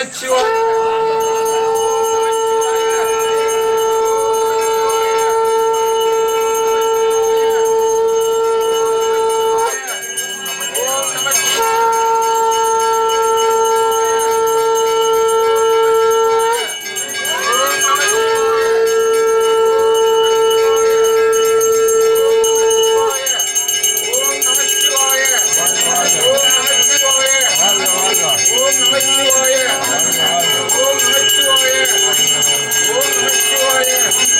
with you. Gracias.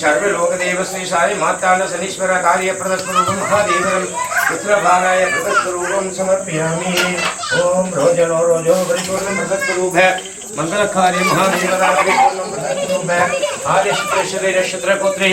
सर्वलोकदेवश्रेष्ठाय माताण्ड Shanishwar कार्यप्रदस्वरूपं महादेवनं पुत्रभागाय प्रदस्वरूपं समर्पयामि। ओम रोजनो रोजो परिपूर्णं प्रदस्वरूप मंगल कार्य महादेवता परिपूर्णं प्रदस्वरूप आर्यशुक्र शरीर शत्रपुत्री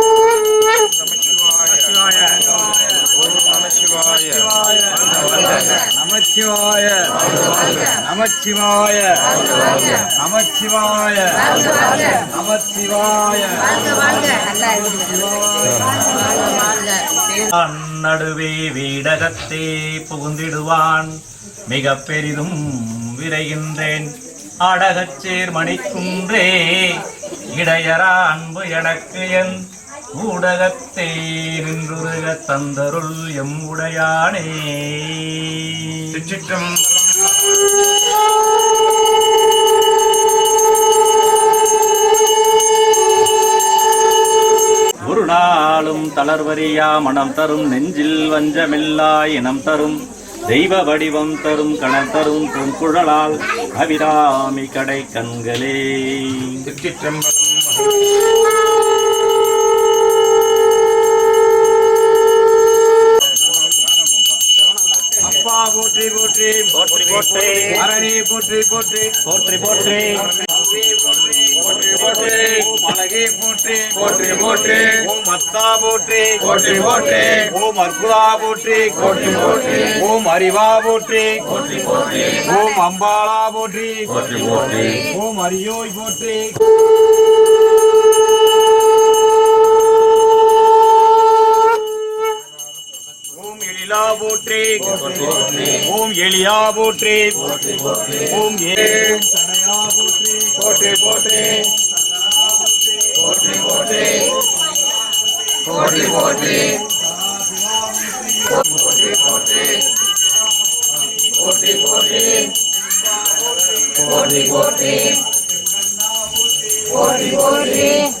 நமச்சிவாய. நமச்சிவாய. நமச்சிவாய. நமச்சிவாய. நடுவே வீடகத்தே புகுந்திடுவான். மிக பெரிதும் விரைகின்றேன். அடகச்சேர் மணிக்குன்றே இடையரா அன்பு எனக்கு என் ஊடகத்தே நின்றுருக தந்தருள் எம் உடையானே. ஒரு நாளும் தளர்வரியா மனம் தரும் நெஞ்சில் வஞ்சமில்லா இனம் தரும். தெய்வ வடிவம் தரும் கணம் தரும் பொன்குழலால் அபிராமி கடை கண்களே. அப்பா போற்றி போற்றி போற்றி போற்றி அரணி போற்றி போற்றி போற்றி போற்றி போற்றி போற்றி அழகே போற்றி போற்றி போற்றி ஓம் அத்தா போற்றி போற்றி போற்றி ஓம் அற்புதா போற்றி போற்றி போற்றி ஓம் அறிவா போற்றி போற்றி போற்றி ஓம் அம்பாளா போற்றி போற்றி போற்றி ஓம் அரியோய் போற்றி ஓம் எளியா போற்றி. ஓம் ஏ. போற்றி போற்றி. போற்றி போற்றி. போற்றி போற்றி. போற்றி போற்றி. போற்றி போற்றி. போற்றி போற்றி. போற்றி போற்றி.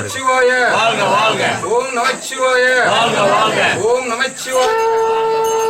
நமச்சிவாய. வாழ்க வாழ்க. ஓம் நமச்சிவாய. வாழ்க வாழ்க. ஓம் நமச்சிவாய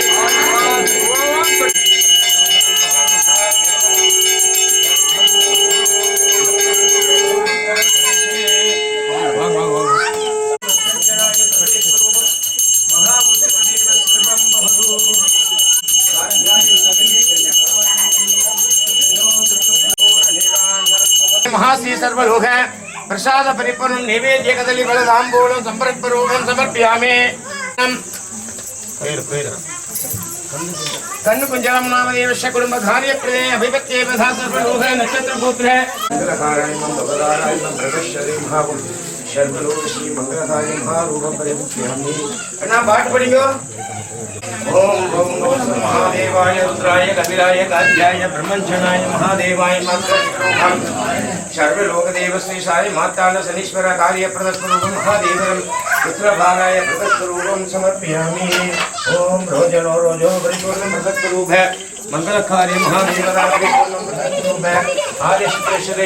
ಸರ್ವಲೋಕ ಪ್ರಸಾದ ಪರಿಪೂರ್ಣ ನೈವೇದ್ಯಕದಲ್ಲಿ ಬೆಳೆದಾಂಬೂಲ ಸಂಪರ್ಪರೂಪಂ ಸಮರ್ಪ್ಯಾಮಿ ಕಣ್ಣು ಕುಂಜಲಂ ನಾಮದೇವಶ ಕುಟುಂಬ ಕಾರ್ಯಪ್ರದೇ ಅಭಿಪತ್ಯೇ ಪಥ ಸರ್ವಲೋಕ ನಕ್ಷತ್ರ ಗೋತ್ರ ಶರ್ಮಲೋಕಿ ಮಂಗಳಧಾರಿ ಮಹಾರೂಪ ಪರಿಪುಷ್ಯಾಮಿ ಅಣ್ಣ ಪಾಠ ಪಡಿಯೋ ओम ओम ओम महादेवाय रुद्राय कपिलाय कात्याय ब्रह्मंजनाय महादेवाय मात्र सर्वलोकदेवस्वेशाय माताण्डशनीश्वर कार्यप्रदस्वरूपं महादेवरं पुत्रभागाय प्रदस्वरूपं समर्पयामि। ॐ रोजनो रोजो परिपूर्णं प्रदत्स्वरूप मङ्गलकार्ये महादेवराय परिपूर्णं प्रदत्स्वरूप आर्यशुद्रेश्वरे